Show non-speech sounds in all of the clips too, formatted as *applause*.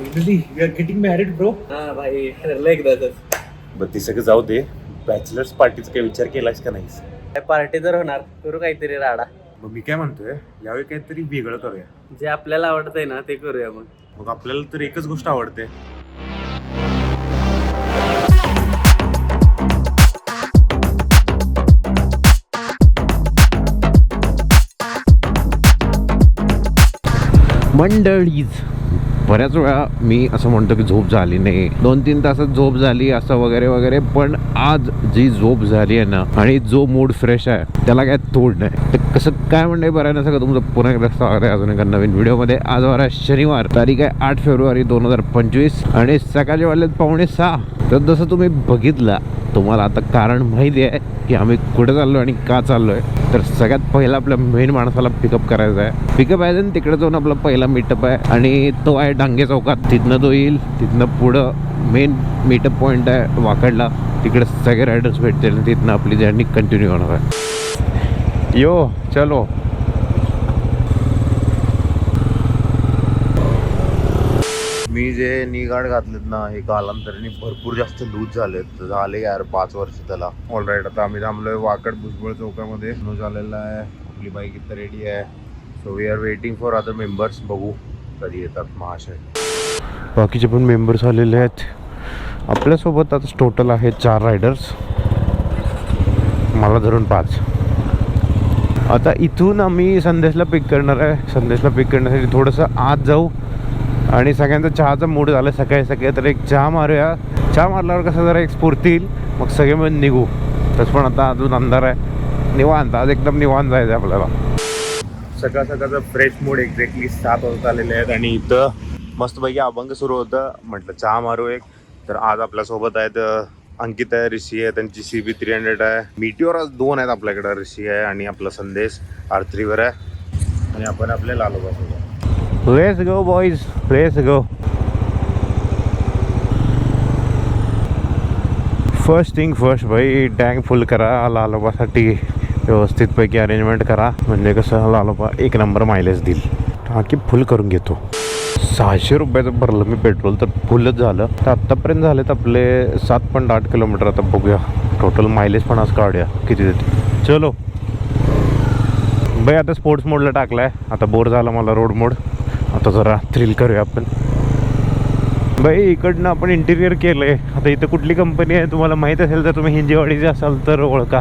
We are getting married bro हा भाई ठरलं एकदाच बरं ते सगळं जाऊ दे. बॅचलर्स पार्टीचा काही विचार केलास का नाहीस? पार्टी तर होणार. करू काहीतरी राडा. मग मी काय म्हणतोय यावेळी काहीतरी वेगळं करूया. जे आपल्याला आवडतंय ना ते करूया मग. मग आपल्याला तर एकच गोष्ट आवडते. मंडळीज बऱ्याच वेळा मी असं म्हणतो की झोप झाली नाही. दोन तीन तासात झोप झाली असं वगैरे वगैरे. पण आज जी झोप झाली आहे ना आणि जो मूड फ्रेश आहे त्याला काय तोड नाही. तर कसं काय म्हणणं बरं आहे ना सगळं तुमचं पुन्हा एकदा स्वागत आहे अजून एका नवीन व्हिडिओमध्ये. आज वारा शनिवार तारीख आहे आठ फेब्रुवारी दोन हजार पंचवीस. आणि सकाळचे वाजलेत पावणे सहा. तर जसं तुम्ही बघितला तुम्हाला आता कारण माहिती आहे की आम्ही कुठे चाललो आणि का चाललोय. तर सगळ्यात पहिला आपल्या मेन माणसाला पिकअप करायचा आहे. पिकअप आहे तिकडे जाऊन आपला पहिला मीटअप आहे. आणि तो आहे डांगे चौकात. तिथनं तो येईल तिथनं पुढं मेन मीटअप पॉईंट आहे वाकडला. तिकडे सगळे रायडर्स भेटतील तिथनं आपली जर्नी कंटिन्यू होणार आहे. यो चलो मी जे निगाड गार्ड घातलेत ना हे कालांतराने भरपूर जास्त लूज झालेत. झाले यार पाच वर्ष त्याला. ऑल राईट आता आम्ही थांबलोय वाकड भुजबळ चौकामध्ये. झालेला आहे. आपली बाईक इथं रेडी आहे. So we are waiting for other members बघू कधी येतात महाशय. बाकीचे पण मेंबर्स आलेले आहेत. आपल्यासोबत आता टोटल आहेत चार रायडर्स मला धरून पाच. आता इथून आम्ही संदेशला पिक करणार आहे. संदेशला पिक करण्यासाठी थोडंसं आत जाऊ. आणि सगळ्यांचा चहाचा मूड झाला सकाळी सकाळी. तर एक चहा मारूया. चहा मारल्यावर कसं जरा एक स्फूर्ती येईल. मग सगळे मिळून निघू. तसं पण आता अजून अंधार आहे. निवांत. आज एकदम निवांत जायचं आहे आपल्याला. सकाळ सकाळचं फ्रेश मूड एक्झॅक्टली सात वाजता आलेले आहेत आणि इथं मस्तपैकी अभंग सुरू होतं. म्हटलं चहा मारू एक. तर आज आपल्यासोबत आहेत अंकित आहे ऋषी आहे त्यांची सी बी थ्री हंड्रेड आहे. मिटिओर आज दोन आहेत आपल्याकडं ऋषी आहे आणि आपला संदेश आर थ्रीवर आहे. आणि आपण आपल्या लालोबासोबत Let's go boys let's go. First thing first भाई टँक फुल करा लालोबासाठी व्यवस्थितपैकी अरेंजमेंट करा. म्हणजे कसं लालोबा एक नंबर मायलेज देईल. टाकी फुल करून घेतो. सहाशे रुपयाचं भरलं मी पेट्रोल तर फुलच झालं. तर आत्तापर्यंत झालेत आपले सात पॉईंट आठ किलोमीटर आता बघूया. टोटल मायलेज पण आज काढूया. किती देते? चलो. भाई आता स्पोर्ट्स मोडला टाकलाय. आता बोर झाला मला रोड मोड आता जरा थ्रिल करूया आपण. बाई इकडनं आपण इंटिरियर केलंय. आता इथं कुठली कंपनी आहे तुम्हाला माहीत असेल तर तुम्ही हिंजेवाडीचे असाल तर ओळखा.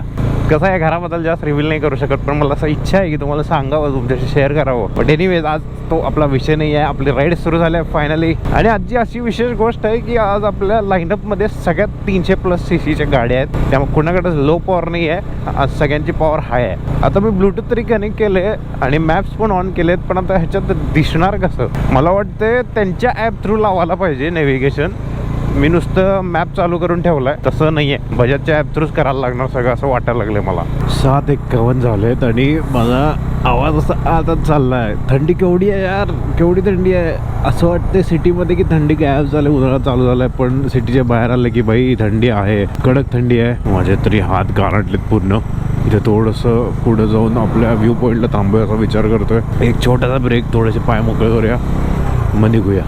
कसं आहे घराबद्दल जास्त रिव्हील नाही करू शकत पण मला असं इच्छा आहे की तुम्हाला सांगावं तुमच्याशी शेअर करावं. बट एनिवेज आज तो आपला विषय नाही आहे. आपली राईड सुरू झाल्या फायनली आणि आजची अशी विशेष गोष्ट आहे की आज आपल्या लाईनअपमध्ये सगळ्यात तीनशे प्लस सी सीच्या गाड्या आहेत. त्यामुळे कुणाकडे लो पॉवर नाही आहे. आज सगळ्यांची पॉवर हाय आहे. आता मी ब्लूटूथ तरी कनेक्ट केले आणि मॅप्स पण ऑन केलेत पण आता ह्याच्यात दिसणार कसं? मला वाटते त्यांच्या ॲप थ्रू लावायला पाहिजे नेव्हिगेशन मी नुसतं मॅप चालू करून ठेवलाय. तसं नाही आहे बजाजच्या ॲप थ्रूच करायला लागणार सगळं असं वाटायला लागलं मला. सात एक्कावन्न झालेत आणि माझा आवाज असा आताच चालला आहे थंडी केवढी आहे यार? केवढी थंडी आहे? असं वाटते सिटीमध्ये की थंडी गायब झाली उन्हाळा चालू झालाय पण सिटीच्या बाहेर आलं की बाई थंडी आहे. कडक थंडी आहे. माझे तरी हात गारटलेत पूर्ण. इथे थोडंसं पुढं जाऊन आपल्या व्ह्यू पॉईंटला असा विचार करतोय. एक छोटासा ब्रेक थोडेसे पाय मोकळे करूया. मग निघूया.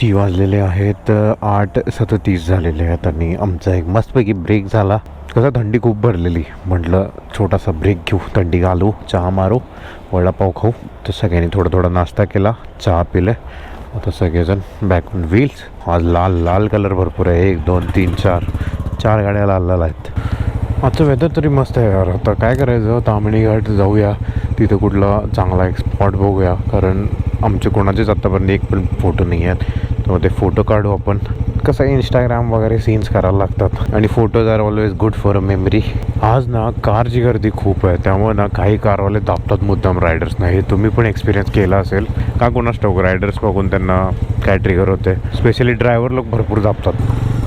किती वाजलेले आहेत? आठ सदतीस झालेले आहेत आणि आमचा एक मस्तपैकी ब्रेक झाला. कसं थंडी खूप भरलेली. म्हटलं छोटासा ब्रेक घेऊ. थंडी घालू चहा मारू वडापाव खाऊ. तर सगळ्यांनी थोडा थोडा नाश्ता केला चहा पिले. आता सगळेजण बॅक ऑन व्हील्स आज लाल लाल कलर भरपूर आहे. एक दोन तीन चार. चार गाड्या लाल लाल आहेत. आजचं वेदर तरी मस्त आहे यार. आता काय करायचं? तामिणीघाट घाट जाऊया. तिथं कुठला चांगला एक स्पॉट बघूया. कारण आमचे कोणाचेच आत्तापर्यंत एक पण फोटो नाही आहेत. तर ते फोटो काढू आपण. कसं इंस्टाग्राम वगैरे सीन्स करायला लागतात. आणि photos are always good for a memory आज ना कारची गर्दी खूप आहे. त्यामुळे ना काही कारवाले दाबतात मुद्दाम रायडर्स नाही तुम्ही पण एक्सपिरियन्स केला असेल. का कोणाच ठाऊक? रायडर्स बघून त्यांना काय ट्रिगर होते? स्पेशली ड्रायव्हर लोक भरपूर दाबतात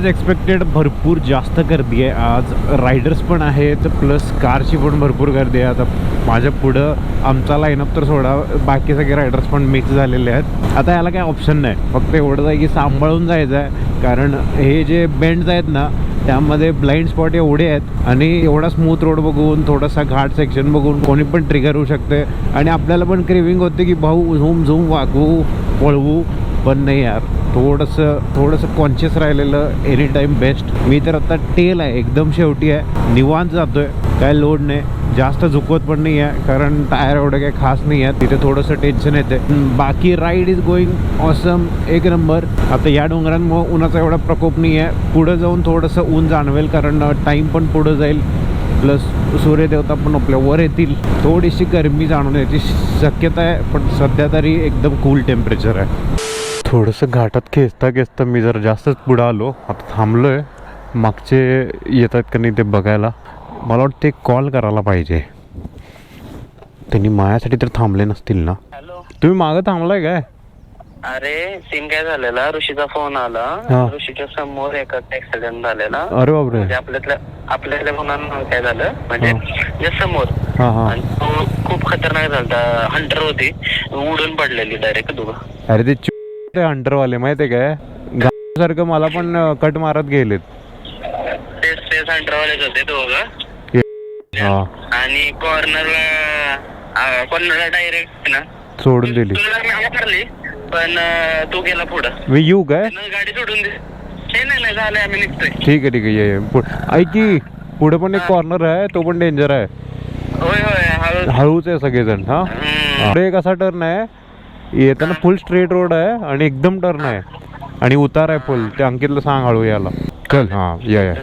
ॲज एक्सपेक्टेड भरपूर जास्त गर्दी आहे. आज रायडर्स पण आहेत प्लस कारची पण भरपूर गर्दी आहे. आता माझ्या पुढं आमचा लाईनअप तर सोडा बाकी सगळे रायडर्स पण मिक्स झालेले आहेत. आता याला काही ऑप्शन नाही. फक्त एवढंच आहे की सांभाळून जायचं आहे. कारण हे जे बेंड्स आहेत ना त्यामध्ये ब्लाइंड स्पॉट एवढे आहेत आणि एवढा स्मूथ रोड बघून थोडासा घाट सेक्शन बघून कोणी पण ट्रिगर होऊ शकते. आणि आपल्याला पण क्रेविंग होते की भाऊ झूम झूम वागवू वळवू. पण नाही यार. थोडंसं थोडंसं कॉन्शियस राहिलेलं एनी टाईम बेस्ट मी तर आता टेल आहे एकदम शेवटी आहे. निवांत जातोय काय लोड नाही. जास्त झुकवत पण नाही आहे कारण टायर एवढं काही खास नाही आहे तिथे थोडंसं टेन्शन येते. बाकी राईड इज गोईंग ऑसम एक नंबर आता या डोंगरांमुळे उन्हाचा एवढा प्रकोप नाही आहे पुढं जाऊन थोडंसं ऊन जाणवेल कारण टाईम पण पुढं जाईल. प्लस सूर्यदेवता पण आपल्या वर येतील. थोडीशी गरमी जाणून याची शक्यता आहे पण सध्या तरी एकदम कूल टेम्परेचर आहे. थोडंसं घाटात खेचता खेचता मी जर जास्तच पुढं आलो. आता थांबलो आहे मागचे येत आहेत का नाही ते बघायला. मला वाटतं एक कॉल करायला पाहिजे. त्यांनी मायासाठी तर थांबले नसतील ना. हॅलो. तुम्ही मागं थांबलाय काय? अरे सीन काय झालेला? ऋषीचा फोन आला. ऋषीच्या समोर एका ऍक्सिडेंट झालेला. अरे बापरे. म्हणजे आपल्यातल्या आपल्यातल्या मुलांना काय झालं? म्हणजे जे समोर. हां हां. आणि तो खूप खतरनाक झालता. हंटर होती. उडून पडलेली डायरेक्ट दोघं अरे ते ते हंटरवाले माहिती काय? सारखं मला पण कट मारत गेलेत. तेच तेच हंटरवालेच होते दोघं. हा आणि कॉर्नरला कॉर्नरला डायरेक्ट ना. सोडून दिली. तुला पण अं, तू गेला पुढं. मी येऊ काय? गाडी सोडून दे. नाही नाही नाही झालंय आम्ही निघतोय. ठीक आहे ठीक आहे ये ऐक की पुढे पण एक कॉर्नर आहे तो पण डेंजर आहे. होय होय हळू हळूच आहे सगळेजण हा? हम्म. पुढे एक असा टर्न आहे येताना फुल स्ट्रेट रोड आहे आणि एकदम टर्न आहे. आणि उतार आहे फुल ते अंकितला सांग हळू याला चल. हा या या.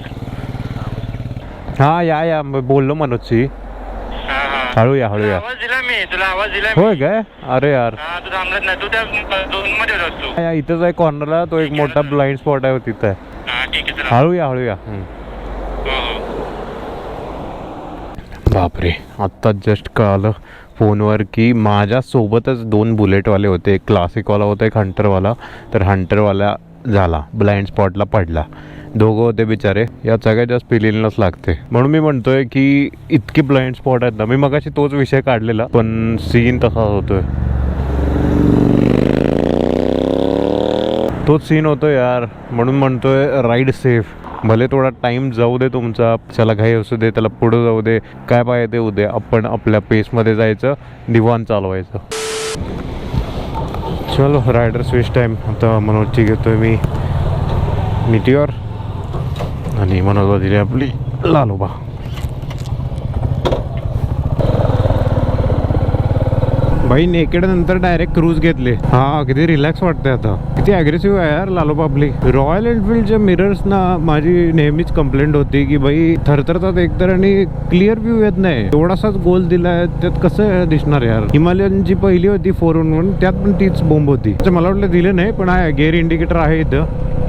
हा या या. मी बोललो मनोजशी. हा. हळू या हळू या. आवाज दिला मी. तुला आवाज दिला मी. होय काय अरे यार. हा तू थांबलत नाही. तू त्या दोन मध्ये होतास तू या इथंच आहे कॉर्नरला तो एक मोठा ब्लाइंड स्पॉट आहे तिथं. आहे हा ठीक आहे चला. हळू या हळू या. हम्म. हो, हो. बापरे. आत्ता जस्ट कळालं. फोनवर की माझ्यासोबतच दोन बुलेटवाले होते एक क्लासिकवाला होता एक हंटरवाला. तर हंटरवाला झाला ब्लाइंड स्पॉटला पडला. दोघं होते बिचारे. या सगळ्यात जास्त पिलेलंच लागते. म्हणून मी म्हणतोय की इतके ब्लाइंड स्पॉट आहेत ना मी मगाशी तोच विषय काढलेला पण सीन तसाच होतोय. तोच सीन होतो यार. म्हणून म्हणतोय राईड सेफ. भले थोडा टाईम जाऊ दे तुमचा त्याला घाई असू दे त्याला पुढं जाऊ दे काय पाहिजे ते उद्या आपण आपल्या पेसमध्ये जायचं निवान चालवायचं. चलो रायडर स्विच टाईम आता मनोजची घेतोय मी मिटिओर आणि मनोजला दिली आपली लालोबा. भाई नेकेड नंतर डायरेक्ट क्रूज घेतले. हा किती रिलॅक्स वाटतंय आता. किती अग्रेसिव्ह आहे यार लालो आपली रॉयल एनफिल्डच्या मिरर्स ना माझी नेहमीच कंप्लेंट होती की भाई थरथरतात एकतर आणि क्लिअर व्ह्यू येत नाही. एवढासाच गोल दिलाय त्यात कसं दिसणार यार? हिमालयन जी पहिली होती फोर वन वन त्यात पण तीच बोंब होती. तर मला वाटलं दिलं नाही पण गेअर इंडिकेटर आहे इथं.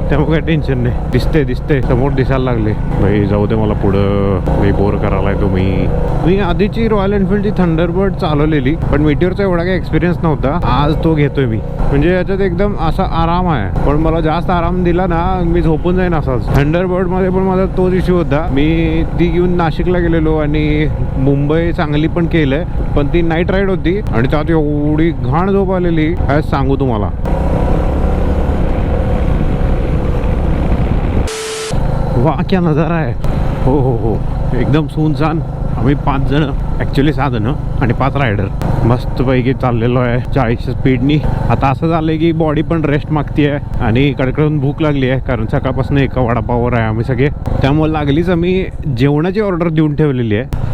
त्यामुळे काही टेन्शन नाही. दिसते दिसते समोर दिसायला लागले. भाई जाऊ दे मला पुढं. मी बोर करायला तुम्ही. मी आधीची रॉयल एनफिल्डची थंडरबर्ड चालवलेली पण मिटिओरचा एवढा काही एक्सपिरियन्स नव्हता. आज तो घेतोय मी. म्हणजे याच्यात एकदम असा आराम आहे. पण मला जास्त आराम दिला ना मी झोपून जाईन असाच. थंडरबर्डमध्ये पण माझा तोच इश्यू होता. मी ती घेऊन नाशिकला गेलेलो आणि मुंबई चांगली पण केलंय पण ती नाईट राईड होती आणि त्यात एवढी घाण झोप आलेली. काय सांगू तुम्हाला? वा क्या नजारा आहे. हो हो हो. एकदम सुनसान आम्ही पाच जण. ॲक्च्युली सहा जण आणि पाच रायडर मस्तपैकी चाललेलो आहे. चाळीसच्या स्पीडनी आता असं झालं की बॉडी पण रेस्ट मागती आहे आणि कडकडून भूक लागली आहे कारण सकाळपासून एका वडापावर आहे आम्ही सगळे. त्यामुळे लागलीच आम्ही जेवणाची ऑर्डर देऊन ठेवलेली आहे.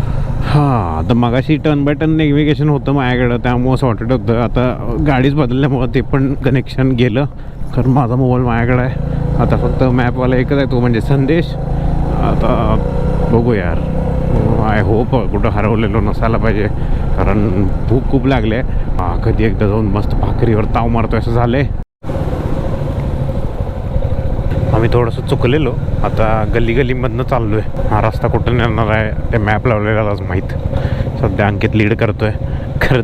हां आता मगाशी टर्न बाय टर्न नेव्हिगेशन होतं माझ्याकडं. त्यामुळं असं होतं. आता गाडीच बदलल्यामुळं ते पण कनेक्शन गेलं. कारण माझा मोबाईल माझ्याकडे आहे. आता फक्त मॅपवाला एकच आहे तो म्हणजे संदेश. आता बघू यार. आय होप कुठं हरवलेलो नसायला पाहिजे. कारण भूक खूप लागले कधी एकदा जाऊन मस्त भाकरीवर ताव मारतो असं झालं आम्ही थोडंसं चुकलेलो. आता गल्ली गल्लीमधनं चाललो आहे हा रस्ता कुठं नेणार आहे ते मॅप लावलेलाच माहीत. सध्या अंकित लीड करतो आहे खरं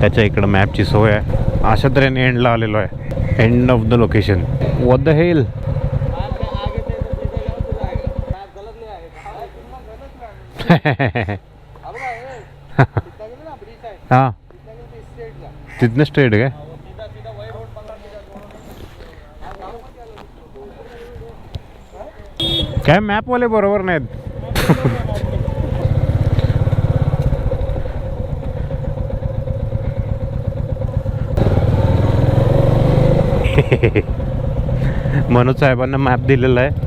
त्याच्या इकडं मॅपची सोय आहे. अशा तऱ्हेने एंडला आलेलो आहे. End of the location what the hell हां तिथनं स्ट्रेट काय? काय मॅपवाले बरोबर नाहीत? *laughs* *laughs* मनोज साहेबांना मॅप दिलेला आहे.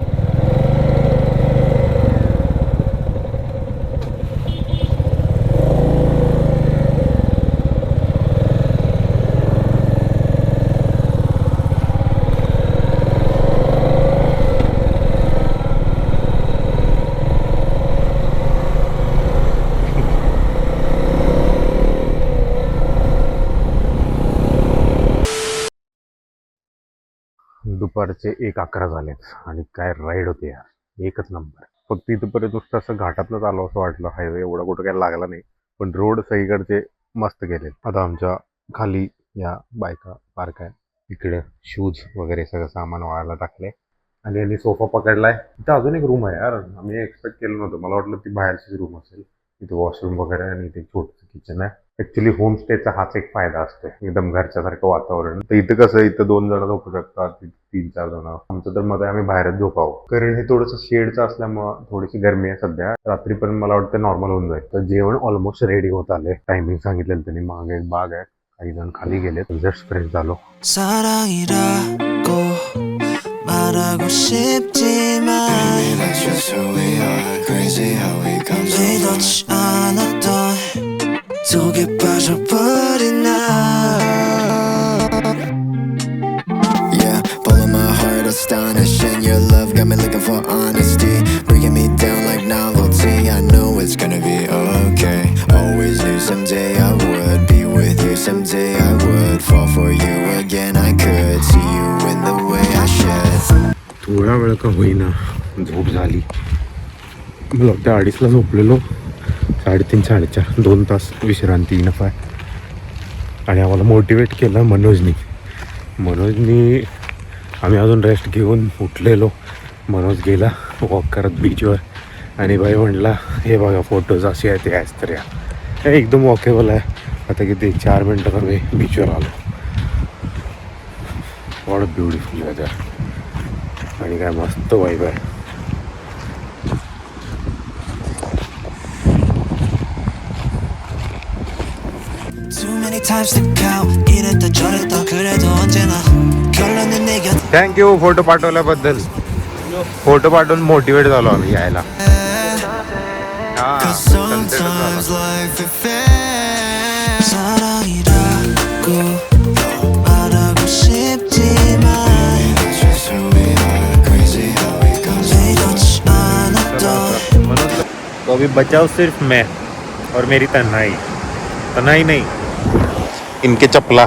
दुपारचे एक अकरा झालेत आणि काय राईड होते यार. एकच नंबर फक्त इथपर्यंत नुसतं असं घाटातनं आलो असं वाटलं. हायवे एवढा कुठं काय लागला नाही. पण रोड सगळीकडचे मस्त गेले आता आमच्या खाली या बायका पार्क आहे. इकडे शूज वगैरे सगळं सामान वाळायला टाकले आणि यांनी सोफा पकडलाय. इथं अजून एक रूम आहे यार. आम्ही एक्सपेक्ट केलं नव्हतं. मला वाटलं ती बाहेरचीच रूम असेल. तिथे वॉशरूम वगैरे आणि इथे छोटंसं किचन आहे. ऍक्च्युली होमस्टेचा हाच एक फायदा असतो. एकदम घरच्यासारखं वातावरण. तर इथं कसं इथं दोन जण झोपू शकतात तिथं तीन चार जण. आमचं तर मध्ये आम्ही बाहेरच झोपावं. कारण हे थोडंसं शेडचं असल्यामुळं थोडीशी गरमी आहे सध्या. रात्री पण मला वाटतं नॉर्मल होऊन जाईल. तर जेवण ऑलमोस्ट रेडी होत आले टायमिंग सांगितलेलं त्यांनी. मागे एक बाग आहे. काही जण खाली गेले जस्ट फ्रेश झालो. 사랑이라고 말하고 싶지만 Maybe that's just who we are. Crazy how we come so far. 의도치 않았던 속에 빠져버린 나 Yeah, pulling my heart astonishing. Your love got me looking for honesty. Breaking me down like novelty. I know it's gonna be okay. Always knew someday I would be with you. Someday I would fall for you again. I could एवढा वेळ का होईना. झोप झाली. मला अडीचला झोपलेलो. साडेतीन साडेचार दोन तास विश्रांती नफा. आणि आम्हाला मोटिवेट केलं मनोजनी. मनोजनी आम्ही अजून रेस्ट घेऊन उठलेलो. मनोज गेला वॉक करत बीचवर आणि बाई म्हणला हे बघा फोटोज असे आहेत ते आहेच तर या. हे एकदम वॉकेबल आहे. आता किती चार मिनटं कमी बीचवर आलो. वॉट ब्युटिफुल वेदर आणि काय मस्त वाईब आहे. थँक्यू फोटो पाठवल्याबद्दल. फोटो पाठवून मोटिवेट झालो आम्ही यायला. हा अभी बचाओ सिर्फ मैं और मेरी तन्हाई। तन्हाई नहीं। इनके चपला